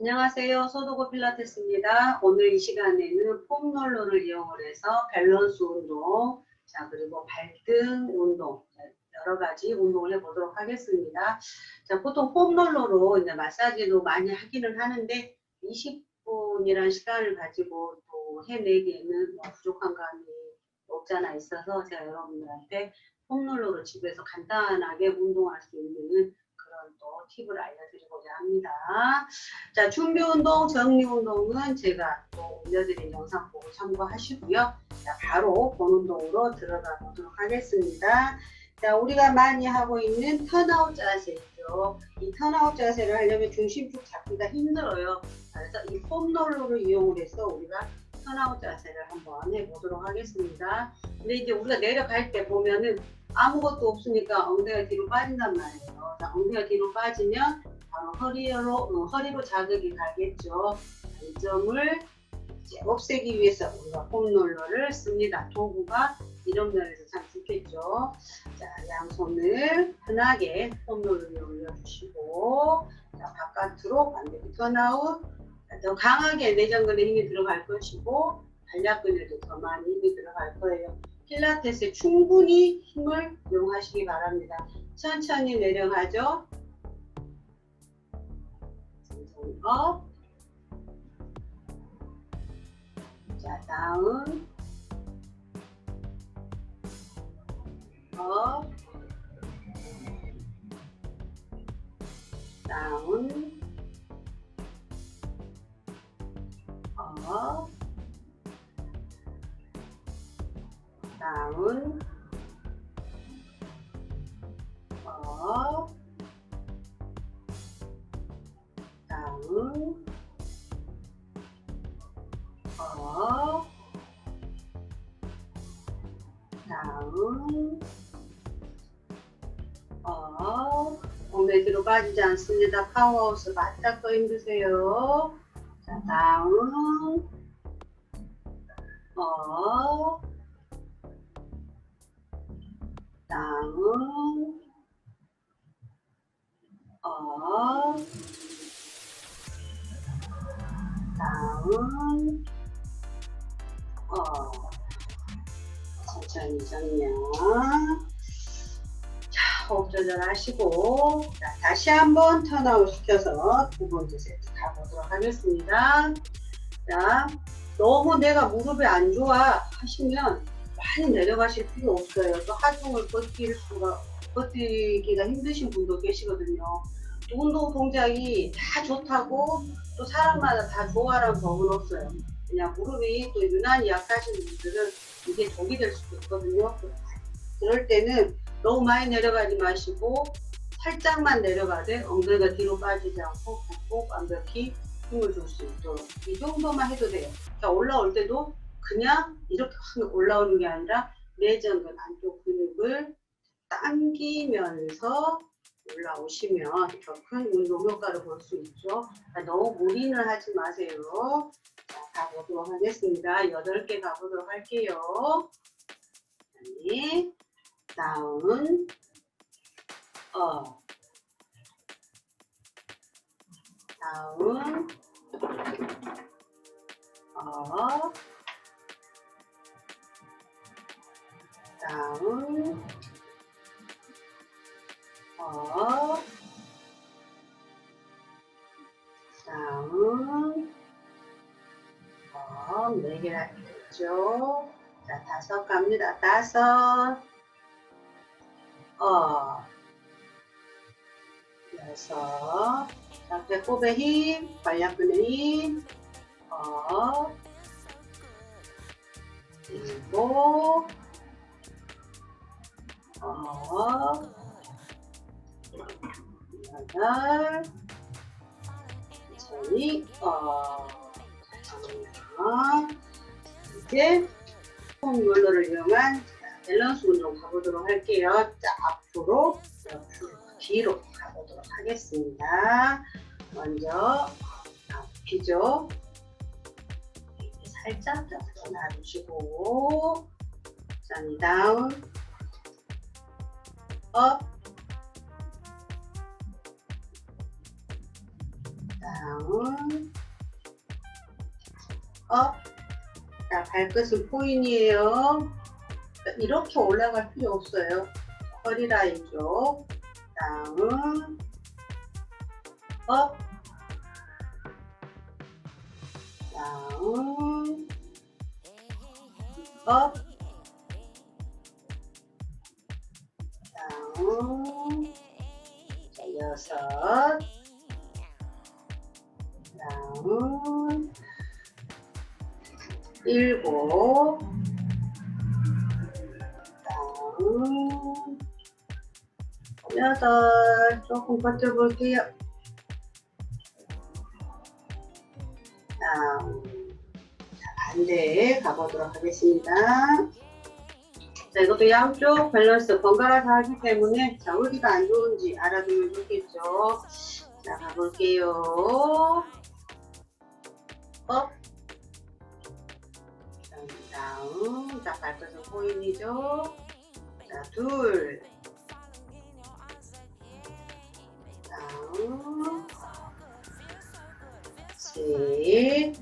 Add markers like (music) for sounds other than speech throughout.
안녕하세요. 소도고 필라테스입니다. 오늘 이 시간에는 폼롤러를 이용을 해서 밸런스 운동, 자 그리고 발등 운동, 자, 여러 가지 운동을 해보도록 하겠습니다. 자 보통 폼롤러로 이제 마사지도 많이 하기는 하는데 20분이라는 시간을 가지고 또 해내기에는 뭐 부족한 감이 없잖아 있어서 제가 여러분들한테 폼롤러로 집에서 간단하게 운동할 수 있는 또 팁을 알려드리고자 합니다. 자, 준비 운동, 정리 운동은 제가 또 올려드린 영상 보고 참고하시고요. 자, 바로 본 운동으로 들어가 보도록 하겠습니다. 자, 우리가 많이 하고 있는 턴아웃 자세죠. 이 턴아웃 자세를 하려면 중심 쭉 잡기가 힘들어요. 그래서 이 폼롤러를 이용을 해서 우리가 턴아웃 자세를 한번 해보도록 하겠습니다. 근데 이제 우리가 내려갈 때 보면은 아무것도 없으니까 엉덩이가 뒤로 빠진단 말이에요. 자, 엉덩이가 뒤로 빠지면 바로 허리로, 어, 허리로 자극이 가겠죠. 이 점을 없애기 위해서 우리가 폼롤러를 씁니다. 도구가 이런 면에서 참 좋겠죠. 자, 양손을 편하게 폼롤러에 올려주시고, 자, 바깥으로 반대로 턴아웃. 자, 더 강하게 내전근에 힘이 들어갈 것이고, 반략근에도 더 많이 힘이 들어갈 거예요. 필라테스에 충분히 힘을 이용하시기 바랍니다. 천천히 내려가죠. 천천히 업. 자, 다운. 업. 다운. 업. 다운. 업. 다운. 업. 다운. 업. 엉덩이 뒤로 빠지지 않습니다. 파워하우스 바짝 더 힘드세요. 자, 다운. 업. 호흡 조절하시고, 자, 다시 한번 턴아웃 시켜서 두 번째 세트 가보도록 하겠습니다. 자, 너무 내가 무릎이 안 좋아 하시면 많이 내려가실 필요 없어요. 또 하중을 버틸 수가, 버티기가 힘드신 분도 계시거든요. 또 운동 동작이 다 좋다고 또 사람마다 다 좋아라는 법은 없어요. 그냥 무릎이 또 유난히 약하신 분들은 이게 독이 될 수도 있거든요. 그럴 때는 너무 많이 내려가지 마시고 살짝만 내려가되 엉덩이가 뒤로 빠지지 않고 꼭 완벽히 힘을 줄 수 있도록 이 정도만 해도 돼요. 자 올라올 때도 그냥 이렇게 확 올라오는 게 아니라 내전근 안쪽 근육을 당기면서 올라오시면 더 큰 운동 효과를 볼 수 있죠. 그러니까 너무 무리는 하지 마세요. 자, 가보도록 하겠습니다. 8개 가보도록 할게요. 네. 다운, 업, 다운, 업, 다운, 업, 다운, 업, 네 개나 했죠. 자, 다섯 갑니다. 다섯, 어, 여섯, 자, 배꼽의 힘, 관략근의 힘, 어, 일곱, 어, 여덟, 천천히, 어, 잠깐만. 이제 폼 롤러를 이용한 자, 밸런스 운동 가보도록 할게요. 자, 앞으로, 옆으로, 뒤로 가보도록 하겠습니다. 먼저 앞이죠. 이렇게 살짝 옆으로 놔주시고 자, 다운 업 다운, 업. 자, 발끝은 포인이에요. 이렇게 올라갈 필요 없어요. 허리 라인 쪽. 다운, 업. 다운, 업. 다운. 자, 여섯. 다운. 일곱. 여덟. 조금 버텨볼게요. 다운. 자, 반대 가보도록 하겠습니다. 자, 이것도 양쪽 밸런스 번갈아서 하기 때문에 자, 어디가 안 좋은지 알아두면 좋겠죠. 자, 가볼게요. 업. 자, 다운. 자, 발끝은 포인이죠. 자, 둘. 셋.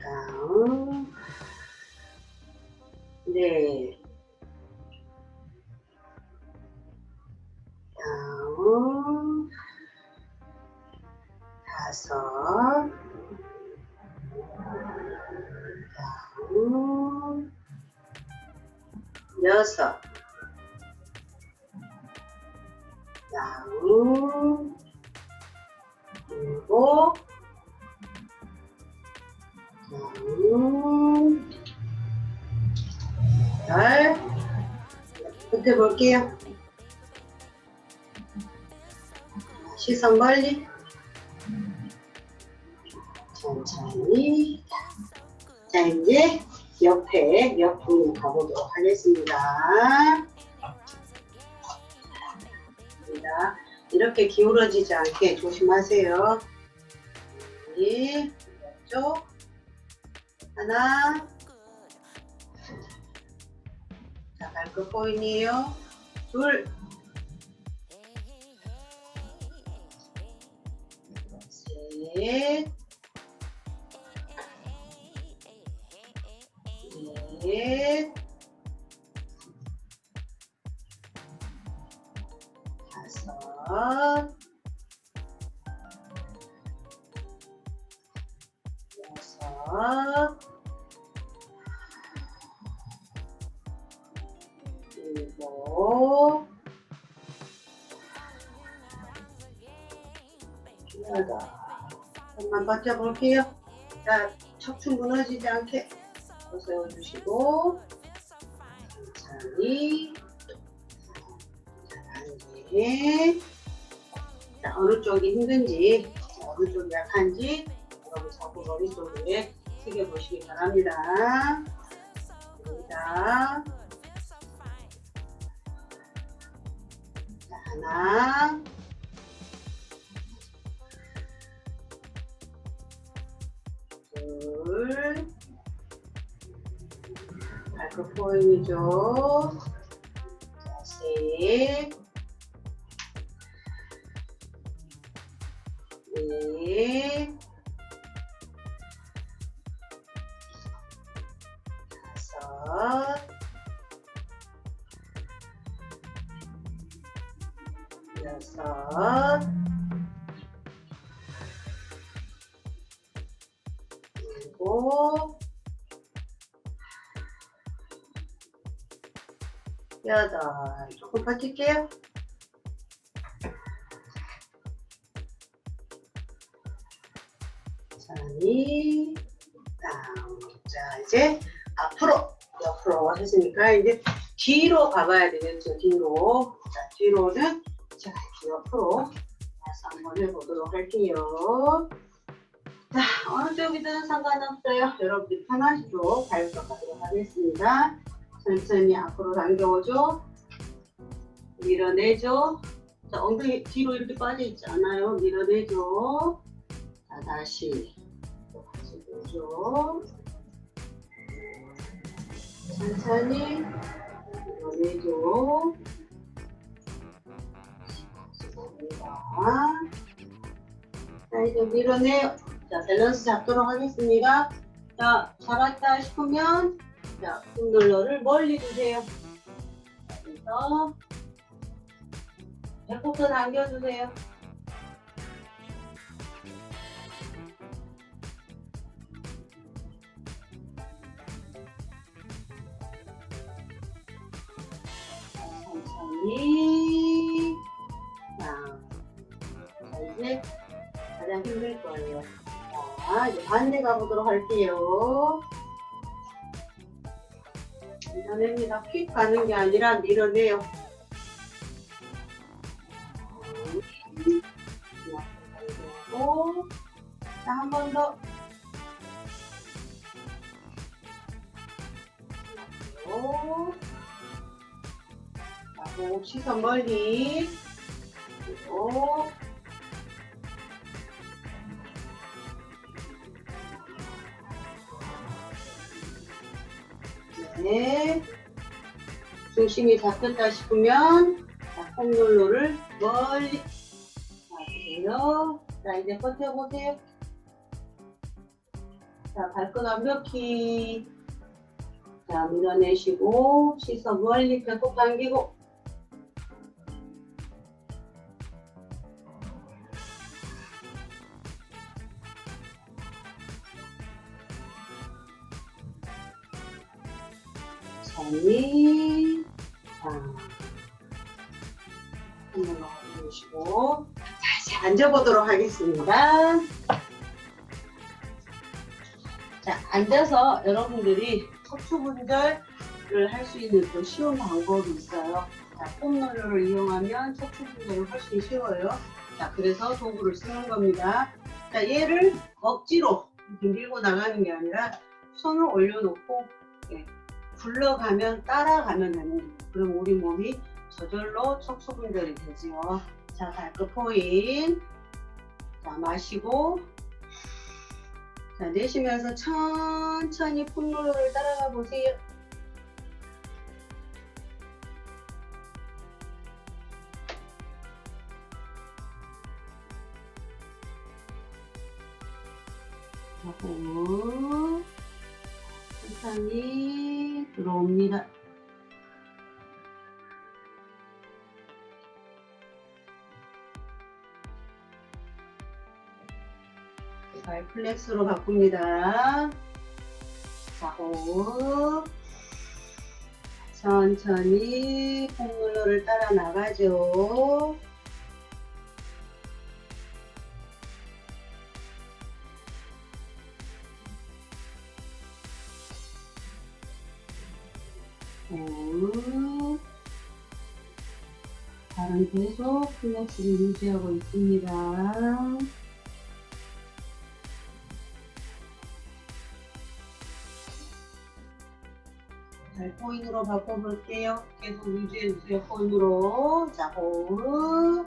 다운. 네. 다운. 다섯. 다운. 여섯. 다운. 다운. 열. 끝에 볼게요. 시선 관리. 천천히. 자, 이제 옆에 옆으로 가보도록 하겠습니다. 입니다. 이렇게 기울어지지 않게 조심하세요. 네, 왼쪽. 하나. 자, 발끝 포인이에요. 둘. 셋. 넷. 여덟. 조금만 버텨볼게요. 자, 척추 무너지지 않게 세워주시고 천천히 자, 반대 자, 어느 쪽이 힘든지 자, 어느 쪽이 약한지 여러분 자꾸 머릿속에 새겨보시기 바랍니다. 자, 하나 둘 발끝 포인이죠. 자, 셋, 여덟. 조금 버틸게요. 천천히. 자, 이제 앞으로 옆으로 했으니까 이제 뒤로 가봐야 되겠죠. 뒤로. 자, 뒤로는 자, 옆으로 다시 한번 해보도록 할게요. 자, 어느 쪽이든 상관없어요. 편하신 쪽 발표 가도록 하겠습니다. 천천히 앞으로 당겨오죠. 밀어내죠. 자, 엉덩이 뒤로 이렇게 빠져 있지 않아요. 밀어내죠. 자, 다시 또 같이 보죠. 천천히 밀어내죠. 자, 이제 밀어내요. 자, 밸런스 잡도록 하겠습니다. 자, 잘했다 싶으면, 자, 폼롤러를 멀리 두세요. 자, 그래서, 배꼽도 당겨주세요. 자, 천천히. 자, 자, 이제 가장 힘들 거예요. 자, 이제 반대 가보도록 할게요. 밀어냅니다. 휙 가는 게 아니라 밀어내요. 그리고 자, 한 번 더. 그리고 자, 호흡 시선 멀리. 그 리고 네. 중심이 잡혔다 싶으면 자, 폼롤러를 멀리 놔주세요. 자, 이제 버텨보세요. 자, 발끝 완벽히 자, 밀어내시고 시선 멀리 배꼽 당기고 앉아보도록 하겠습니다. 자, 앉아서 여러분들이 척추 분절을 할 수 있는 또 쉬운 방법이 있어요. 자, 폼롤러를 이용하면 척추 분절을 훨씬 쉬워요. 자, 그래서 도구를 쓰는 겁니다. 자, 얘를 억지로 밀고 나가는 게 아니라 손을 올려놓고 예, 굴러가면 따라가면 되는 거예요. 그럼 우리 몸이 저절로 척추 분절이 되지요. 자, 발끝 포인. 자, 마시고 자, 내쉬면서 천천히 폼롤러를 따라가 보세요. 자, 호흡. 천천히 들어옵니다. 발 플렉스로 바꿉니다. 자, 호흡. 천천히 폼롤러를 따라 나가죠. 호흡. 발은 계속 플렉스를 유지하고 있습니다. 잘 포인으로 바꿔볼게요. 계속 유지해주세요. 포인으로. 자. 호흡.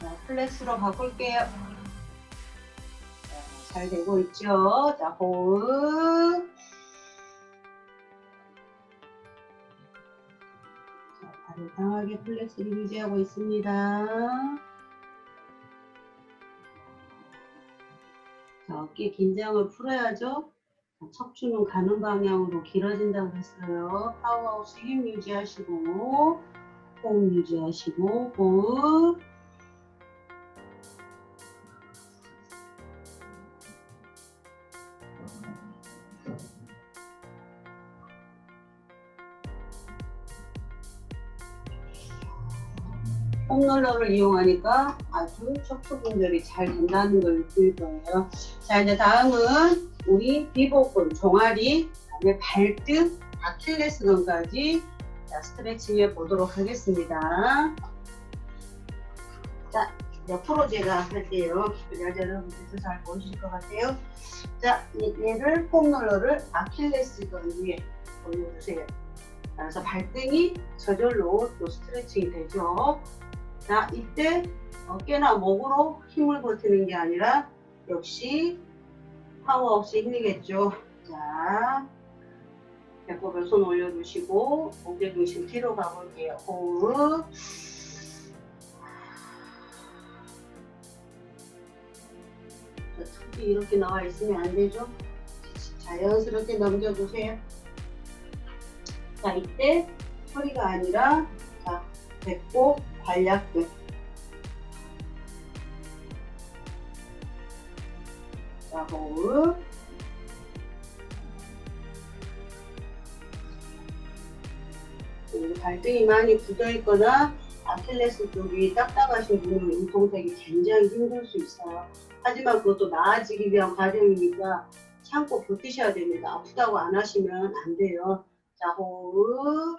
자, 플렉스로 바꿀게요. 자, 잘 되고 있죠? 자, 호흡. 자, 발을 강하게 플렉스를 유지하고 있습니다. 자, 어깨 긴장을 풀어야죠. 자, 척추는 가는 방향으로 길어진다고 했어요. 파워하우스 힘 유지하시고, 호흡 유지하시고, 호흡. 홈롤러를 이용하니까 아주 척추 분절이 잘 된다는 걸 느낄 거예요. 자, 이제 다음은 우리 비복근, 종아리, 그다음에 발등, 아킬레스건까지 자, 스트레칭 해 보도록 하겠습니다. 옆으로 제가 할게요. 여러분들도 잘 보실 것 같아요. 자, 이- 얘를 폼롤러를 아킬레스건 위에 올려주세요. 그래서 발등이 저절로 또 스트레칭이 되죠. 자, 이때 어깨나 목으로 힘을 버티는 게 아니라 역시 파워 없이 힘이겠죠. 자, 배꼽에 손 올려주시고 어깨 중심 뒤로 가볼게요. 호흡. 자, 턱이 이렇게 나와 있으면 안 되죠. 자연스럽게 넘겨주세요. 자, 이때 허리가 아니라 자, 배꼽, 관략근. 자, 호흡. 발등이 많이 굳어 있거나 아킬레스 쪽이 딱딱하신 분은 운동되기 굉장히 힘들 수 있어요. 하지만 그것도 나아지기 위한 과정이니까 참고 버티셔야 됩니다. 아프다고 안 하시면 안 돼요. 자, 호흡.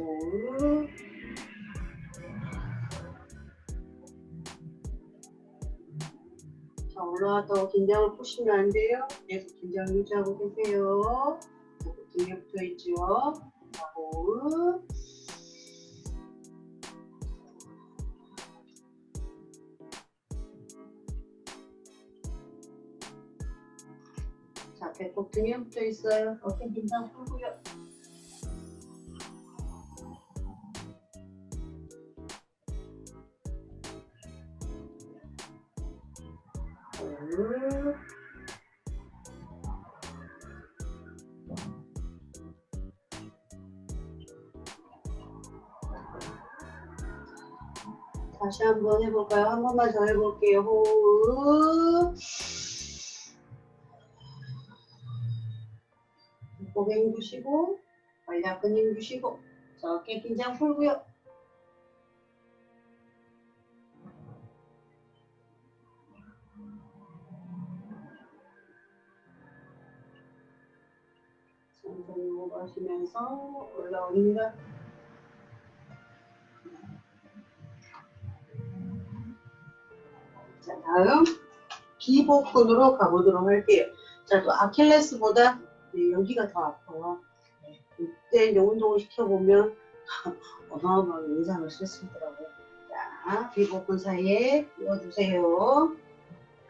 호흡. 자, 올라왔다고 긴장을 푸시면 안 돼요. 계속 긴장 유지하고 계세요. 등에 붙어 있죠. 자, 호흡. 자, 배꼽 등에 붙어 있어요. 어깨 긴장 풀고요. 다시 한번 해볼까요? 한 번만 더 해볼게요. 호흡. 고개 힘주시고, 관략근 힘주시고, 자, 어깨 긴장 풀고요. 천천히 호흡하시면서 올라옵니다. 자, 다음 비복근으로 가보도록 할게요. 자, 또 아킬레스보다 네, 여기가 더 아파요. 네, 이때 운동을 시켜보면 (laughs) 어마어마하게 인상을 쓸수 있더라고요. 자, 비복근 사이에 끼워주세요.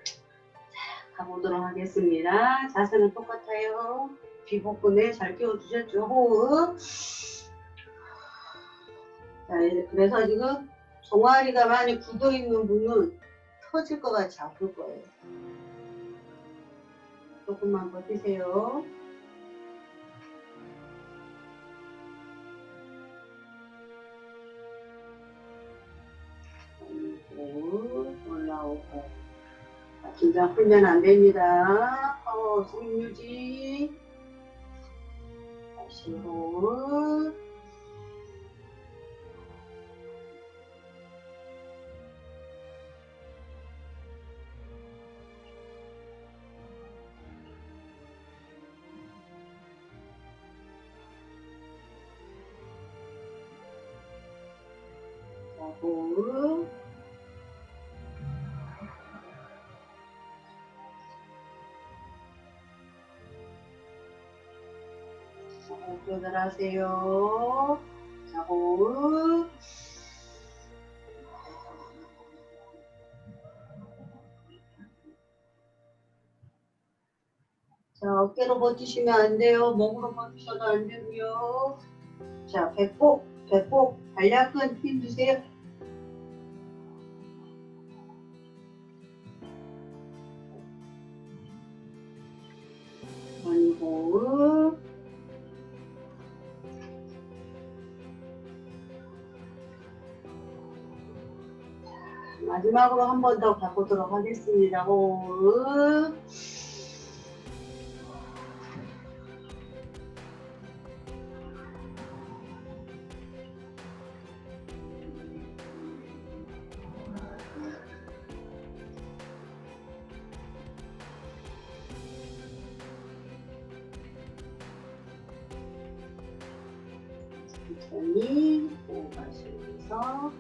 자, 가보도록 하겠습니다. 자세는 똑같아요. 비복근에 잘 끼워주셨죠? 호흡. 자, 그래서 지금 종아리가 많이 굳어 있는 분은 터질 것 같이 아플 거예요. 조금만 버티세요. 그리고 올라오고. 자, 긴장 풀면 안 됩니다. 파워 스윙 유지. 다시 호흡. 조절하세요. 자, 호흡. 자, 어깨로 버티시면 안 돼요. 목으로 버티셔도 안 되고요. 자, 배꼽, 배꼽, 관략근 힘 주세요. 마지막으로 한 번더 가보도록 하겠습니다. 호흡. 천천히 호흡하시면서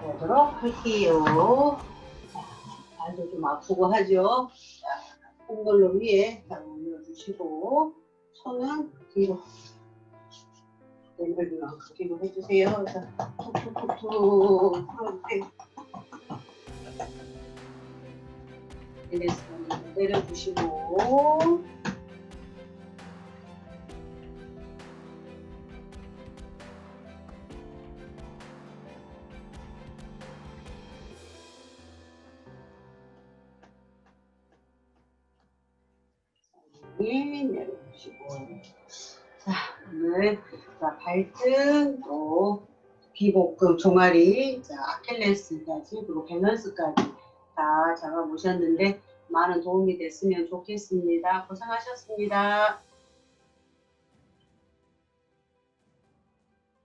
보도록 할게요. 자, 발도 좀 아프고 하죠. 자, 콩돌로 위에 잘 올려주시고 손은 뒤로 만큼 뒤로 해주세요. 자, 툭툭툭툭 이렇게 릴렉스 내려주시고 비복근 종아리 자 아킬레스까지 그리고 밸런스까지 다 잡아보셨는데 많은 도움이 됐으면 좋겠습니다. 고생하셨습니다.